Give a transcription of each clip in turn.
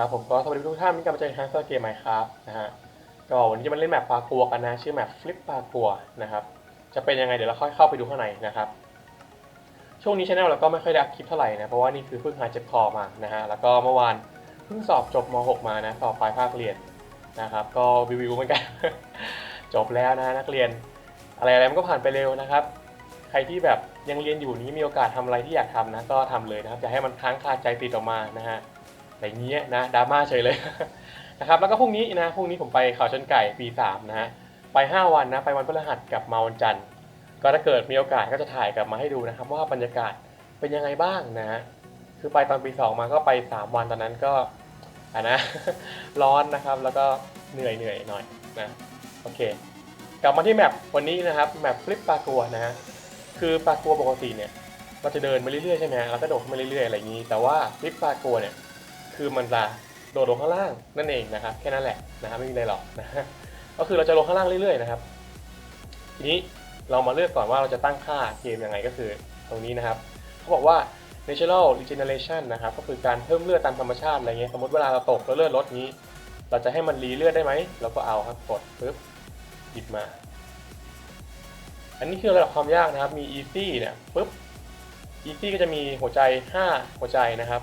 ครับผมก็สวัสดีทุกท่านที่กลับมาเจอกันครั้งสเกมใหมครับนะฮะก็วันนี้จะมาเล่นแมปปลากัวกันนะ ชื่อแมปฟลิปปลากัวนะครับ จะเป็นยังไงเดี๋ยวเราค่อยเข้าไปดูข้างในนะครับ ช่วงนี้ช anel เราก็ไม่ค่อยได้อัพคลิปเท่าไหร่นะ เพราะว่านี่คือเพิ่งหายเจ็บคอมานะฮะ แล้วก็เมื่อวานเพิ่งสอบจบม .6 มานะ สอบปลายภาคเรียนนะครับ ก็วิวๆเหมือนกัน จบแล้วนะนักเรียน อะไรอะไรมันก็ผ่านไปเร็วนะครับ ใครที่แบบยังเรียนอยู่นี้มีโอกาสทำอะไรที่อยากทำนะ ก็ทำเลยนะครับ อย่าให้มันค้างคาใจติดออกมานะฮะ อะไรเงี้ยนะดราม่าเฉยเลยนะครับแล้วก็พรุ่งนี้นะพรุ่งนี้ผมไปเขาชนไก่ปีสามนะฮะไป 5 วันนะไปวันพฤหัสกับมาวันจันทร์ก็ถ้าเกิดมีโอกาสก็จะถ่ายกลับมาให้ดูนะครับ ว่าบรรยากาศเป็นยังไงบ้างนะฮะคือไปตอนปี 2 มาก็ไป 3 วันตอนนั้นก็อะนะร้อนนะครับแล้วก็เหนื่อยเหนื่อยหน่อยนะโอเค กลับมาที่แมปวันนี้นะครับแมปฟลิปปลากัวนะฮะคือปลากัวปกติเนี่ยเราจะเดินมาเรื่อยๆใช่ไหมฮะแล้วก็โดดขึ้นมาเรื่อยๆอะไรอย่างนี้ แต่ว่าฟลิปปลากัวเนี่ย คือมันจะโดดลงข้างล่างนั่นเองนะครับแค่นั้นแหละนะครับไม่มีอะไรหรอกนะฮะก็คือเราจะลงข้างล่างเรื่อยๆนะครับทีนี้เรามาเลือกก่อนว่าเราจะตั้งค่าเกมยังไงก็คือตรงนี้นะครับเขาบอกว่า natural regeneration นะครับก็คือการเพิ่มเลือดตามธรรมชาติอะไรเงี้ยสมมติเวลาเราตกแล้วเลือดลดนี้ เราจะให้มันรีเลือดได้ไหมเราก็เอาครับกดปึ๊บหยิบมา อันนี้คือระดับความยากนะครับมี easy เนี่ยปึ๊บ easy ก็จะมีหัวใจ 5 หัวใจนะครับ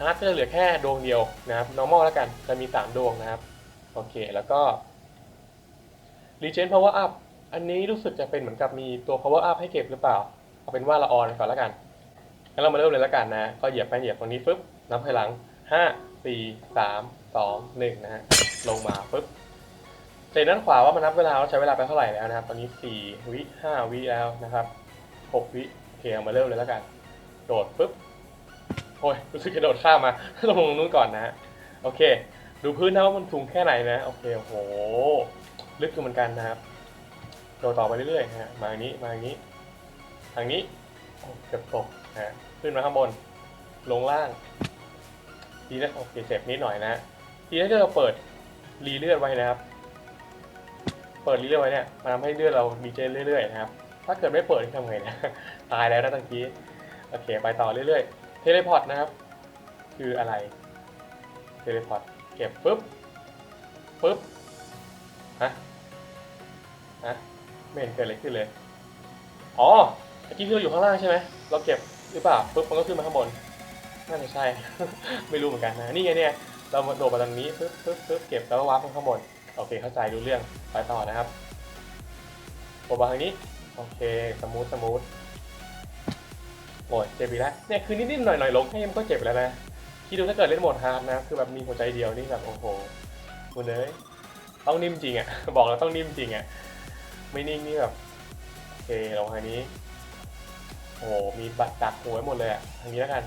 hard ก็จะเหลือแค่ดวงเดียวนะครับ normal แล้วกันจะมี 3 ดวงนะครับ โอเค แล้วก็ regen power up อันนี้รู้สึกจะเป็นเหมือนกับมีตัว power up ให้เก็บหรือเปล่า เอาเป็นว่าเราออนก่อนแล้วกันงั้นเรามาเริ่มเลยแล้วกันนะ ก็เหยียบไปเหยียบตรงนี้ปึ๊บ นับถอยหลัง 5 4 3 2 1 นะฮะ ลงมาปึ๊บเจนด้านขวาว่ามันนับเวลาว่าใช้เวลาไปเท่าไหร่แล้วนะครับ ตอนนี้ 4 วิ 5 วิแล้วนะครับ 6 วิโอเคเอามาเริ่มเลยแล้วกัน โดดปุ๊บ โอ้ยรู้สึกจะโดดข้ามมาต้องลงตรงนู้นก่อนนะ โอเค ดูพื้นนะว่ามันสูงแค่ไหนนะ โอเค โอ้โห ลึกอยู่เหมือนกันนะครับโดดต่อไปเรื่อยๆนะฮะมาอย่างนี้ มาอย่างนี้ ทางนี้เกือบตกนะฮะขึ้นมาข้างบน ลงล่าง ทีนี้โอเคเจ็บนิดหน่อยนะ ทีนี้ถ้าเราเปิดรีเลือดไว้นะครับ เปิดรีเลือดไว้เนี่ยมันทำให้เลือดเรามีเจเรื่อยๆนะครับ ถ้าเกิดไม่เปิดทำไงนะ ตายแล้วนะตะกี้โอเค ไปต่อเรื่อยๆ เทเลพอร์ตนะครับ คืออะไรเทเลพอร์ตเก็บปุ๊บปุ๊บฮะฮะไม่เห็นเกิดอะไรขึ้นเลยอ๋อเมื่อกี้ที่เราอยู่ข้างล่างใช่ไหมเราเก็บหรือเปล่าปุ๊บมันก็ขึ้นมาข้างบนน่าจะใช่ ไม่รู้เหมือนกันนะนี่ไงเนี่ยเราโดดมาตรงนี้ปึ๊บปึ๊บปึ๊บเก็บแล้วก็วาร์ปขึ้นข้างบนโอเคเข้าใจรู้เรื่องไปต่อนะครับโบบาทางนี้โอเคสมูทสมูท โอ้ยเจ็บอีกแล้วเนี่ยคือนิดๆหน่อยๆลงแค่มันก็เจ็บแล้วนะคิดดูถ้าเกิดเล่นโหมดฮาร์ดนะคือแบบมีหัวใจเดียวนี่แบบโอ้โหคุณเลยต้องนิ่มจริงอะ่ะ บอกแล้วต้องนิ่มจริงอะ่ะ ไม่นิ่งนี่แบบโอเคลงทางนี้ โอ้โหมีบัตรดักหัวไว้หมดเลยอะ่ะทางนี้แล้วกัน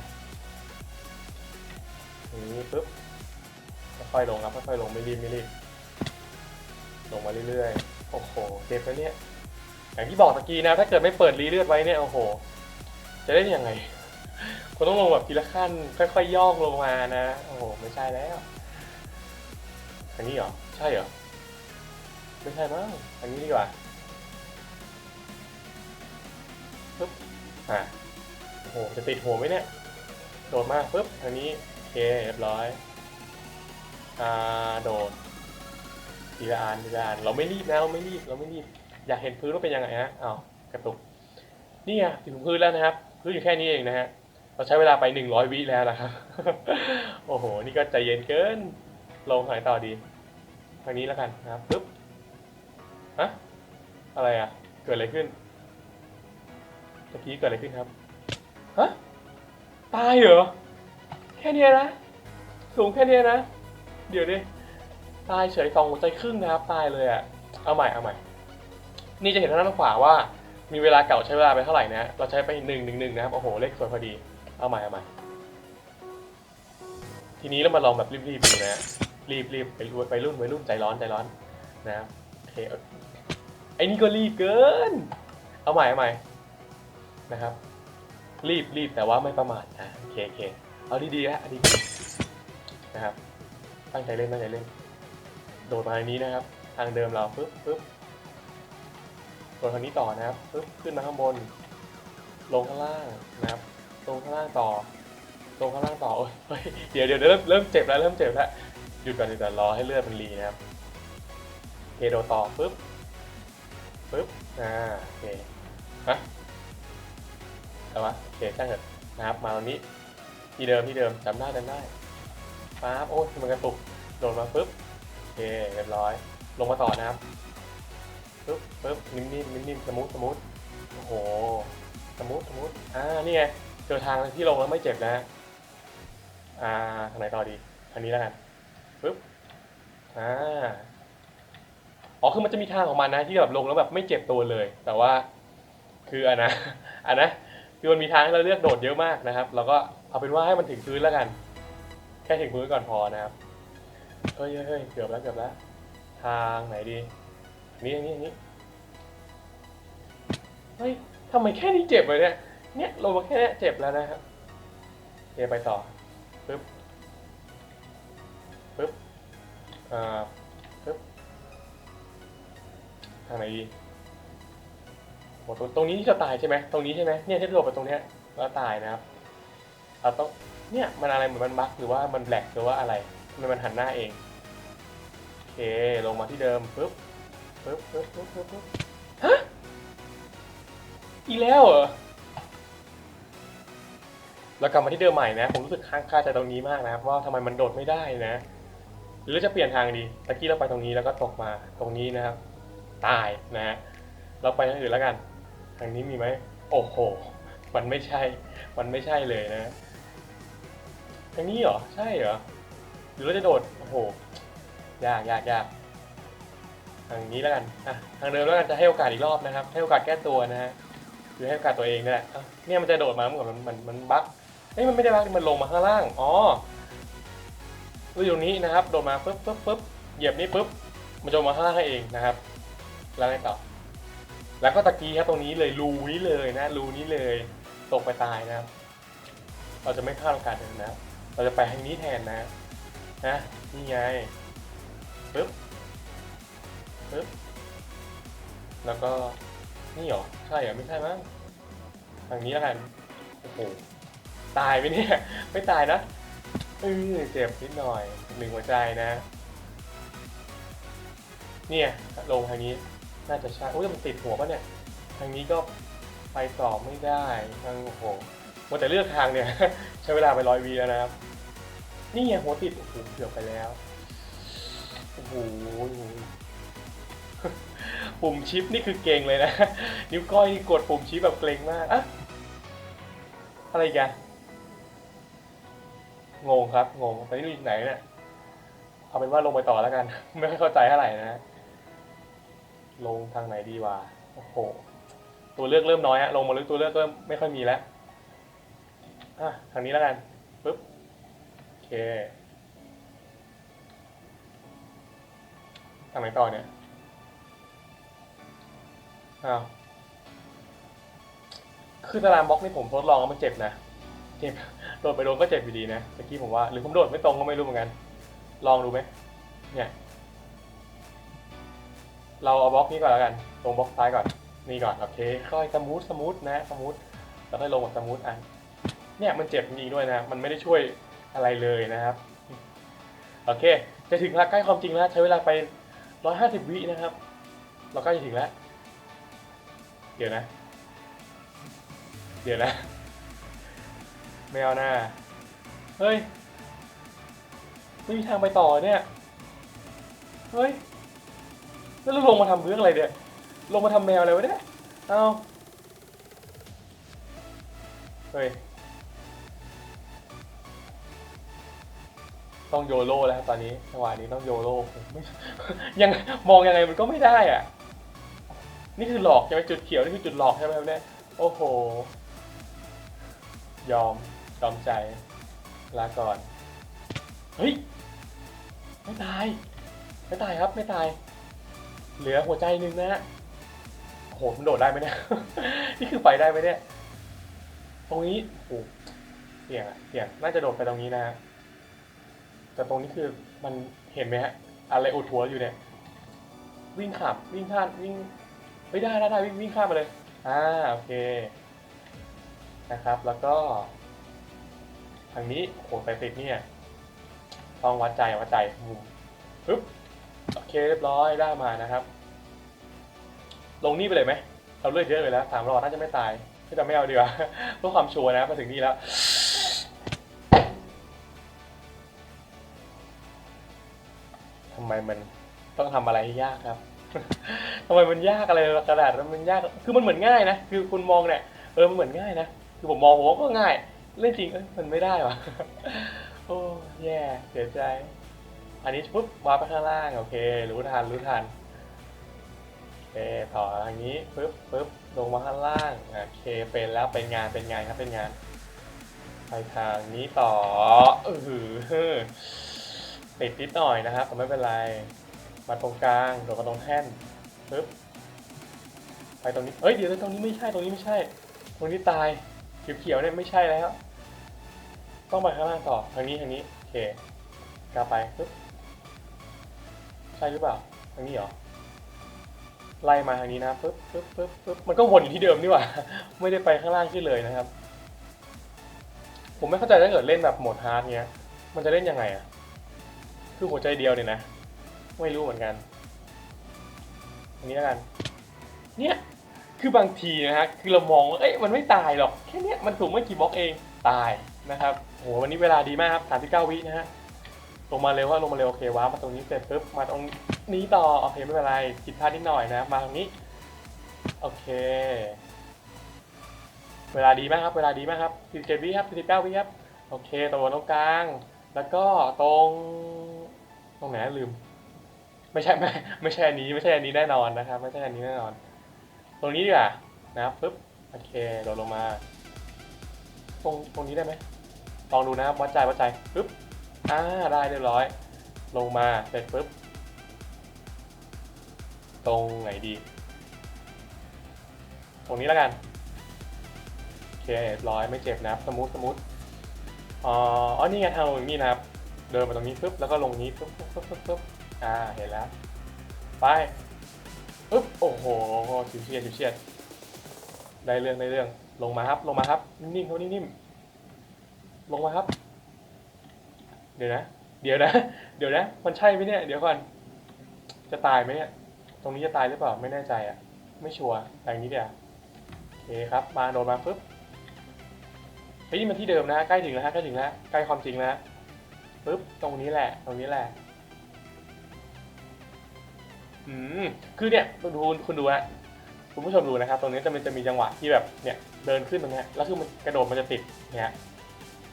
ทางนี้ปุ๊บค่อยๆลงครับค่อยๆลงไม่รีบไม่รีบลงมาเรื่อยๆโอ้โหเจ็บแล้วเนี่ยอย่างที่บอกตะกี้นะ ถ้าเกิดไม่เปิดรีเลือดไว้เนี่ยโอ้โห จะได้ยังไงคุณต้องลงแบบทีละขั้น ค่อยๆย่องลงมานะ โอ้โห ไม่ใช่แล้วอันนี้เหรอ ใช่เหรอ ไม่ใช่มั้งอันนี้ดีกว่าปึ๊บอะโอ้โห จะติดหัวไหมเนี่ย โดดมาปึ๊บอันนี้โอเคเรียบร้อย อ่า โดดทีละอันทีละอันเราไม่รีบนะเราไม่รีบ เราไม่รีบ อยากเห็นพื้นว่าเป็นยังไงฮะอ้าวกระตุก นี่ไงถึงพื้นแล้วนะครับ พื้อยู่แค่นี้เองนะฮะเราใช้เวลาไปหนึ่งร้อยวิแล้วนะครับ โอ้โห นี่ก็ใจเย็นเกิน ลงหายต่อดี ทางนี้แล้วกันนะครับปึ๊บฮะอะไรอะ เกิดอะไรขึ้นตะกี้เกิดอะไรขึ้นครับ ฮะ ตายเหรอ แค่นี้นะ สูงแค่นี้นะ เดี๋ยวดิตายเฉยสองหัวใจครึ่งนะครับ ตายเลยอะ เอาใหม่ เอาใหม่ นี่จะเห็นทางด้านขวาว่า มีเวลาเก่าใช้เวลาไปเท่าไหร่นะ เราใช้ไปหนึ่งหนึ่งหนึ่งนะครับ โอ้โห เลขสวยพอดี เอาใหม่เอาใหม่ ทีนี้เรามาลองแบบรีบๆดูนะ รีบรีบไปรุ่นไปรุ่นไปรุ่นใจร้อนใจร้อนนะครับโอเคอาไอ้นี่ก็รีบเกิน เอาใหม่เอาใหม่นะครับ รีบรีบแต่ว่าไม่ประมาทนะโอเคโอเคเอาดีๆฮะดีๆนะครับ ตั้งใจเล่นตั้งใจเล่น โดดมาทางนี้นะครับ ทางเดิมเราปึ๊บปึ๊บ โดดทางนี้ต่อนะครับปึ๊บขึ้นมาข้างบน ลงข้างล่างนะครับ ลงข้างล่างต่อ ลงข้างล่างต่อเฮ้ยเดี๋ยวเดี๋ยวเริ่มเริ่มเจ็บแล้วเริ่มเจ็บแล้วหยุดก่อนหยุดก่อนรอให้เลือดมันรีนะครับโอเคโดต่อปุ๊บปุ๊บอ่าโอเคฮะแต่ว่าโอเคช่างเถอะนะครับมาตรงนี้ที่เดิมที่เดิมจำได้จำได้ป๊าบโอ้ยมันกระตุกโดดมาปุ๊บโอเคเรียบร้อย ลงมาต่อนะครับ ปุ๊บปุ๊บนิ่มๆนิ่มๆสมูทสมูทโอ้โหสมูทสมูทอ่านี่ไงเจอทางที่ลงแล้วไม่เจ็บนะฮะอ่าทางไหนต่อดีทางนี้แล้วกันปุ๊บอ่าอ๋อคือมันจะมีทางของมันนะที่แบบลงแล้วแบบไม่เจ็บตัวเลย แต่ว่าคืออันนะอันนะคือมันมีทางให้เราเลือกโดดเยอะมากนะครับเราก็เอาเป็นว่าให้มันถึงพื้นแล้วกัน แค่ถึงพื้นก่อนพอนะครับเฮ้ยเฮ้ยเกือบแล้วเกือบแล้ว ทางไหนดี นี่อันนี้อันนี้เฮ้ยทำไมแค่นี้เจ็บเลยเนี่ย เนี่ยลงมาแค่นี้เจ็บแล้วนะครับเดี๋ยวไปต่อปึ๊บปึ๊บอ่าปึ๊บทางไหนดีโอ้ตรงตรงนี้ที่จะตายใช่ไหมตรงนี้ใช่ไหมเนี่ยที่โดดไปตรงเนี้ยแล้วตายนะครับเราต้องเนี่ยมันอะไรเหมือนมันบั๊กหรือว่ามันแบล็กหรือว่าอะไรทำไมมันหันหน้าเองโอเคลงมาที่เดิมปึ๊บ ฮะอีกแล้วเหรอเรากลับมาที่เดิมใหม่นะ ผมรู้สึกค้างคาใจตรงนี้มากนะครับ ว่าทำไมมันโดดไม่ได้นะ หรือจะเปลี่ยนทางดีตะกี้เราไปตรงนี้แล้วก็ตกมาตรงนี้นะครับ ตายนะฮะเราไปทางอื่นแล้วกัน ทางนี้มีไหมโอ้โห มันไม่ใช่ มันไม่ใช่เลยนะ ทางนี้เหรอ ใช่เหรอ หรือเราจะโดด โอ้โห ยากยากยาก ทางนี้แล้วกันอะทางเดิมแล้วกันจะให้โอกาสอีกรอบนะครับ ให้โอกาสแก้ตัวนะฮะคือให้โอกาสตัวเองนี่แหละเนี่ยมันจะโดดมาเหมือนมันมันมันบั๊กเฮ้ยมันไม่ได้บั๊กมันลงมาข้างล่างอ๋ออยู่ตรงนี้นะครับโดดมาปุ๊บปุ๊บปุ๊บเหยียบนี่ปุ๊บมันจะลงมาข้างล่างให้เองนะครับ แล้วไงต่อ แล้วก็ตะกี้ครับตรงนี้เลยรูนี้เลยนะรูนี้เลยตกไปตายนะครับเราจะไม่พลาดโอกาสเดิมนะเราจะไปทางนี้แทนนะนะนี่ไงปึ๊บ ปึ๊บแล้วก็นี่เหรอ ใช่เหรอ ไม่ใช่มั้งทางนี้แล้วกันโอ้โหตายไปเนี่ย ไม่ตายนะเออเจ็บนิดหน่อยหนึ่งหัวใจนะ เนี่ยลงทางนี้น่าจะใช่โอ้ยมันติดหัวปะเนี่ย ทางนี้ก็ไปต่อไม่ได้ทางโอ้โหมัวแต่เลือกทางเนี่ย ใช้เวลาไปร้อยวีแล้วนะครับ นี่ไงหัวติดโอ้โหเกือบไปแล้วโอ้โห ปุ่มชิปนี่คือเก่งเลยนะ นิ้วก้อยนี่กดปุ่มชิปแบบเกรงมากอะอะไรกันงงครับงงตอนนี้อยู่ไหนเนี่ยเอาเป็นว่าลงไปต่อแล้วกัน ไม่ค่อยเข้าใจเท่าไหร่นะลงทางไหนดีวะโอ้โหตัวเลือกเริ่มน้อยอะลงมาลึกตัวเลือกเริ่มไม่ค่อยมีแล้วอะทางนี้แล้วกันปึ๊บโอเคทางไหนต่อเนี่ย อ้าวคือตารางบล็อกนี่ผมทดลองแล้วมันเจ็บนะ เจ็บ โดดไปโดนก็เจ็บอยู่ดีนะเมื่อกี้ผมว่า หรือผมโดดไม่ตรงก็ไม่รู้เหมือนกัน ลองดูไหม เนี่ย เราเอาบล็อกนี้ก่อนแล้วกันตรงบล็อกซ้ายก่อน นี่ก่อน โอเค ค่อยสมูทสมูทนะ สมูทแล้วค่อยลงกับสมูทอัน เนี่ยมันเจ็บจริงด้วยนะ มันไม่ได้ช่วยอะไรเลยนะครับ โอเค จะถึงแล้วใกล้ความจริงแล้ว ใช้เวลาไป 150 วินะครับ เราใกล้จะถึงแล้ว เดี๋ยวนะ เดี๋ยวนะ ไม่เอาหน้า เฮ้ย ไม่มีทางไปต่อเนี่ย เฮ้ย แล้วลงมาทำเรื่องอะไรเนี่ย ลงมาทำแมวอะไรวะเนี่ย เอาเฮ้ย ต้องโยโร่แล้วครับตอนนี้จังหวะนี้ต้องโยโร่ยังมองยังไงมันก็ไม่ได้อะ นี่คือหลอกใช่ไหมจุดเขียวนี่คือจุดหลอกใช่ไหมครับเนี่ยโอ้โห ยอมยอมใจลาก่อน เฮ้ย ไม่ตาย ไม่ตายครับ ไม่ตาย เหลือหัวใจหนึ่งนะฮะโอ้โหมันโดดได้ไหมเนี่ย นี่คือไปได้ไหมเนี่ย ตรงนี้โอ้โหเสี่ยงอะเสี่ยง น่าจะโดดไปตรงนี้นะฮะ แต่ตรงนี้คือมันเห็นไหมฮะ อะไรอุดหัวอยู่เนี่ย วิ่งขับ วิ่งข้ามวิ่ง ไม่ได้ได้ได้วิ่งวิ่งข้ามมาเลยอ่าโอเคนะครับ แล้วก็ทางนี้โหใส่ติดเนี่ยต้องวัดใจวัดใจมุมปึ๊บโอเคเรียบร้อยได้มานะครับ ลงนี่ไปเลยไหมเราเลือกเยอะเลยแล้วสามหลอดน่าจะไม่ตายที่จะไม่เอาดีกว่าเพื่อความชัวร์นะมาถึงนี่แล้วทำไมมันต้องทำอะไรให้ยากครับ ทำไมมันยากอะไรกระดาษมันยาก คือมันเหมือนง่ายนะ คือคุณมองเนี่ย เออ มันเหมือนง่ายนะ คือผมมองผมว่าก็ง่าย เล่นจริงเอ้ยมันไม่ได้วะโอ้แย่เสียใจ อันนี้ปุ๊บวาร์ปไปข้างล่าง โอเค รู้ทัน รู้ทัน โอเค ต่อทางนี้ปุ๊บปุ๊บลงมาข้างล่าง โอเค เป็นแล้ว เป็นงาน เป็นงานครับ เป็นงาน ไปทางนี้ต่อเออติดนิดหน่อยนะครับแต่ไม่เป็นไร มาตรงกลางโดดมาตรงแท่นปึ๊บไปตรงนี้เอ้ยเดี๋ยวตรงนี้ไม่ใช่ตรงนี้ไม่ใช่ ตรงนี้ตายเขียวๆเนี่ยไม่ใช่แล้วต้องไปข้างล่างต่อทางนี้ทางนี้โอเคกลับไปปึ๊บใช่หรือเปล่าทางนี้เหรอไล่มาทางนี้นะปึ๊บปึ๊บปึ๊บปึ๊บมันก็วนอยู่ที่เดิมนี่หว่า ไม่ได้ไปข้างล่างขึ้นเลยนะครับ ผมไม่เข้าใจถ้าเกิดเล่นแบบโหมดฮาร์ดเนี้ย มันจะเล่นยังไงอะคือหัวใจเดียวเนี่ยนะ ไม่รู้เหมือนกัน อันนี้แล้วกัน เนี่ยคือบางทีนะฮะคือเรามองว่าเอ้ยมันไม่ตายหรอกแค่เนี้ยมันสูงไม่กี่บล็อกเองตายนะครับโหวันนี้เวลาดีมากครับ39วินะฮะลงมาเร็วว่าลงมาเร็วโอเคว้าร์ปมาตรงนี้เสร็จปุ๊บมาตรงนี้ต่อโอเคไม่เป็นไรผิดพลาดนิดหน่อยนะมาตรงนี้โอเค เวลาดีมากครับเวลาดีมากครับ47วิครับ49วิครับโอเคตรงตรงกลาง แล้วก็ตรงตรงไหนลืม ไม่ใช่ไม่ไม่ใช่อันนี้ไม่ใช่อันนี้แน่นอนนะครับ ไม่ใช่อันนี้แน่นอน ตรงนี้ดีกว่านะครับปึ๊บโอเคโดดลงมา ตรงตรงนี้ได้ไหมลองดูนะครับวัดใจวัดใจปึ๊บอ่าได้เรียบร้อย ลงมาเสร็จปึ๊บตรงไหนดี ตรงนี้แล้วกันโอเคเรียบร้อยไม่เจ็บนะครับสมูทสมูทอ๋ออ๋อนี่ไงทางลงอย่างนี้นะครับ เดินมาตรงนี้ปุ๊บแล้วก็ลงนี้ปุ๊บปุ๊บปุ๊บปุ๊บปุ๊บ อ่า เห็นแล้ว ไปปุ๊บ โอ้โหชิวเชียดชิวเชียดได้เรื่องได้เรื่อง ลงมาครับ ลงมาครับ นิ่งๆเขานิ่มๆ ลงมาครับ เดี๋ยวนะ เดี๋ยวนะ เดี๋ยวนะ มันใช่ไหมเนี่ย เดี๋ยวก่อน จะตายไหมเนี่ย ตรงนี้จะตายหรือเปล่า ไม่แน่ใจอะ ไม่ชัวร์อย่างนี้เดี๋ยวโอเคครับ มาโดนมาปุ๊บเฮ้ยนี่มันที่เดิมนะ ใกล้ถึงแล้วฮะ ใกล้ถึงแล้ว ใกล้ความจริงแล้วปุ๊บ ตรงนี้แหละ ตรงนี้แหละ อืมคือเนี่ยดูคุณดูนะคุณผู้ชมดูนะครับ ตรงนี้จะมันจะมีจังหวะที่แบบเนี่ยเดินขึ้นตรงเนี้ยแล้วคือมันกระโดดมันจะติดเนี่ย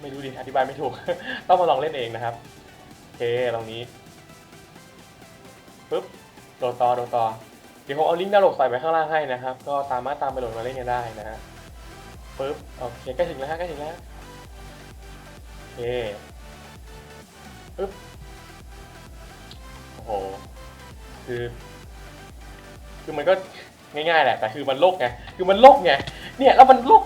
ไม่รู้ดิอธิบายไม่ถูก ต้องมาลองเล่นเองนะครับโอเคตรงนี้ปุ๊บโดดต่อโดดต่อเดี๋ยวผมเอาลิงก์ดาวน์โหลดใส่ไว้ข้างล่างให้นะครับ ก็ตามมาตามไปโหลดมาเล่นกันได้นะฮะปึ๊บโอเคใกล้ถึงแล้วฮะใกล้ถึงแล้วโอเคปึ๊บโอ้โห คือ คือมันก็ง่ายๆแหละแต่คือมันโลกไงคือมันโลกไงเนี่ยแล้วมันโลก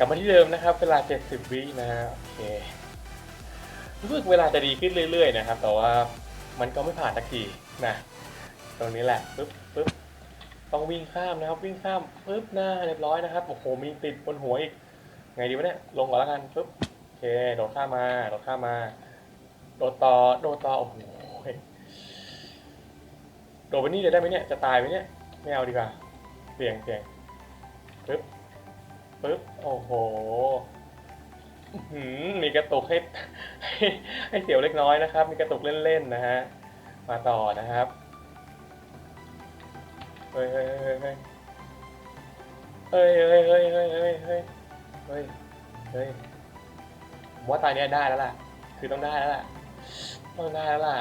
กลับมาที่เดิมนะครับ เวลา 70 วินะฮะโอเครู้สึกเวลาจะดีขึ้นเรื่อย ๆ นะครับ แต่ว่ามันก็ไม่ผ่านสักทีนะ ตรงนี้แหละปึ๊บปึ๊บต้องวิ่งข้ามนะครับ วิ่งข้ามปึ๊บหน้าเรียบร้อยนะครับโอ้โหมีติดบนหัวอีก ไงดีวะเนี่ยลงก่อนแล้วกันปึ๊บ เค โดดข้ามมา โดดข้ามมา โดดต่อ โดดต่อ โอ้โหโดดไปนี่เลยได้ไหมเนี่ย จะตายไหมเนี่ย ไม่เอาดีกว่า เสี่ยงเสี่ยงปึ๊บ ปึ๊บ โอ้โหหือมีกระตุกให้ให้ให้เสียวเล็กน้อยนะครับ มีกระตุกเล่นๆนะฮะ มาต่อนะครับ เฮ้ยเฮ้ยเฮ้ยเฮ้ยเฮ้ยเฮ้ยเฮ้ยเฮ้ยเฮ้ย ผมว่าตายเนี้ยได้แล้วล่ะ คือต้องได้แล้วล่ะ ต้องได้แล้วล่ะ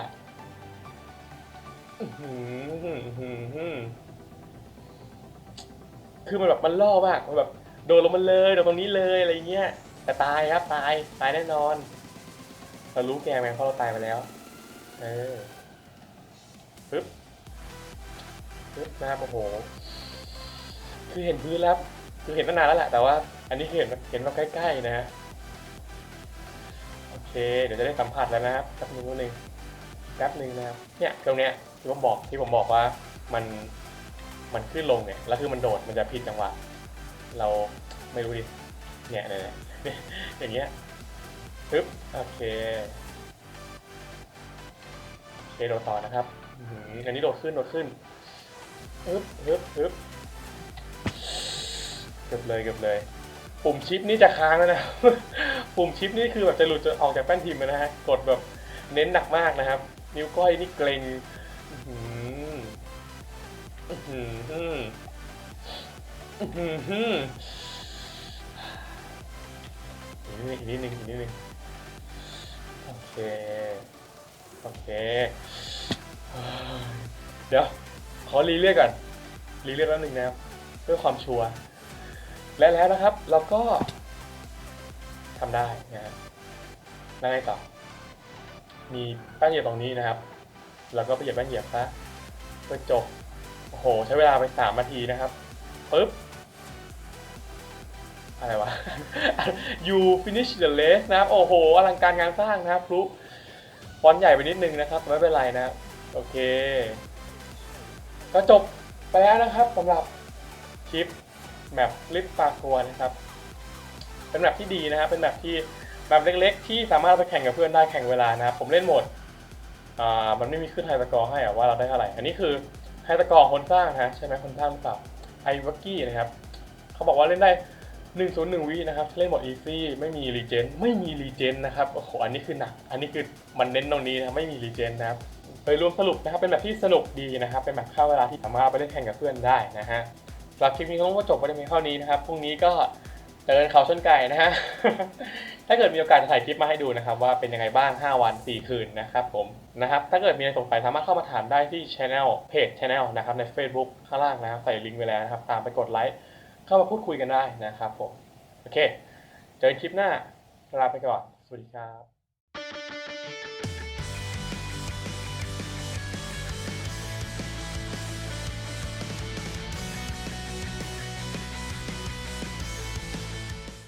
คือมันแบบมันล่อมากมันแบบโดนลงมาเลยโดนตรงนี้เลยอะไรเงี้ย แต่ตายครับ ตาย ตายแน่นอนเรารู้แกแมงเพราะเราตายไปแล้ว เออปึ๊บปึ๊บนะครับโอ้โห คือเห็นพื้นแล้ว คือเห็นตั้งนานแล้วแหละ แต่ว่า อันนี้เห็นเห็นมาใกล้ๆนะฮะ เคเดี๋ยวจะได้สัมผัสแล้วนะครับแป๊บนึงนึงแป๊บนึงนะครับเนี่ยตรงเนี้ยที่ผมบอกที่ผมบอกว่ามันมันขึ้นลงเนี่ยแล้วคือมันโดดมันจะผิดจังหวะเราไม่รู้ดิเนี่ยเนี่ยเนี่ยอย่างเงี้ยปึ๊บโอเคโอเคโดดต่อนะครับอันนี้โดดขึ้นโดดขึ้นปึ๊บปึ๊บปึ๊บเกือบเลยเกือบเลย ปุ่มชิปนี่จะค้างแล้วนะ ปุ่มชิปนี่คือแบบจะหลุดจะออกจากแป้นพิมพ์นะฮะ กดแบบเน้นหนักมากนะครับ นิ้วก้อยนี่เกรงอื้อหืออื้อหืออื้อหืออื้อหืออีกนิดนึงอีกนิดนึงอีกนิดนึงโอเค โอเค เดี๋ยว ขอรีเรียกก่อนรีเรียกแป๊บนึงนะครับเพื่อความชัวร์ และแล้วนะครับเราก็ทำได้นะครับแล้วไงต่อ มีแป้นเหยียบตรงนี้นะครับแล้วก็ไปเหยียบแป้นเหยียบซะเพื่อจบโอ้โห ใช้เวลาไปสามนาทีนะครับปึ๊บอะไรวะ you finish the race นะครับ โอ้โห อลังการงานสร้างนะครับพลุฟอนต์ใหญ่ไปนิดนึงนะครับแต่ไม่เป็นไรนะโอเค ก็จบไปแล้วนะครับสำหรับคลิป แมปลิฟปากัวนะครับ เป็นแมปที่ดีนะครับเป็นแมปที่แบบเล็กๆ ที่สามารถไปแข่งกับเพื่อนได้แข่งเวลานะครับ ผมเล่นหมดอ่ามันไม่มีขึ้นไฮสกอร์ให้อะว่าเราได้เท่าไหร่ อันนี้คือไฮสกอร์ของคนสร้างนะใช่ไหมคนสร้างหรือเปล่าไอวักกี้นะครับเขาบอกว่าเล่นได้ 101 วินะครับเล่นหมดอีซี่ไม่มีรีเจนไม่มีรีเจนนะครับโอ้โหอันนี้คือหนัก อันนี้คือมันเน้นตรงนี้นะไม่มีรีเจนนะครับโดยรวมสรุปนะครับเป็นแบบที่สนุกดีนะครับ เป็นแบบเข้าเวลาที่สามารถไปเล่นแข่งกับเพื่อนได้นะฮะ สำหรับคลิปนี้ก็จบไปในเพียงเท่านี้นะครับ พรุ่งนี้ก็เดินเขาชนไก่นะฮะ ถ้าเกิดมีโอกาสจะถ่ายคลิปมาให้ดูนะครับ ว่าเป็นยังไงบ้าง 5 วัน 4 คืนนะครับผมนะครับ ถ้าเกิดมีอะไรสงสัยสามารถเข้ามาถามได้ที่ช anel เพจ channel นะครับใน Facebook ข้างล่างนะครับใส่ลิงก์ไว้แล้วนะครับ ตามไปกดไลค์เข้ามาพูดคุยกันได้นะครับผม โอเค เจอกันคลิปหน้าลาไปก่อน สวัสดีครับ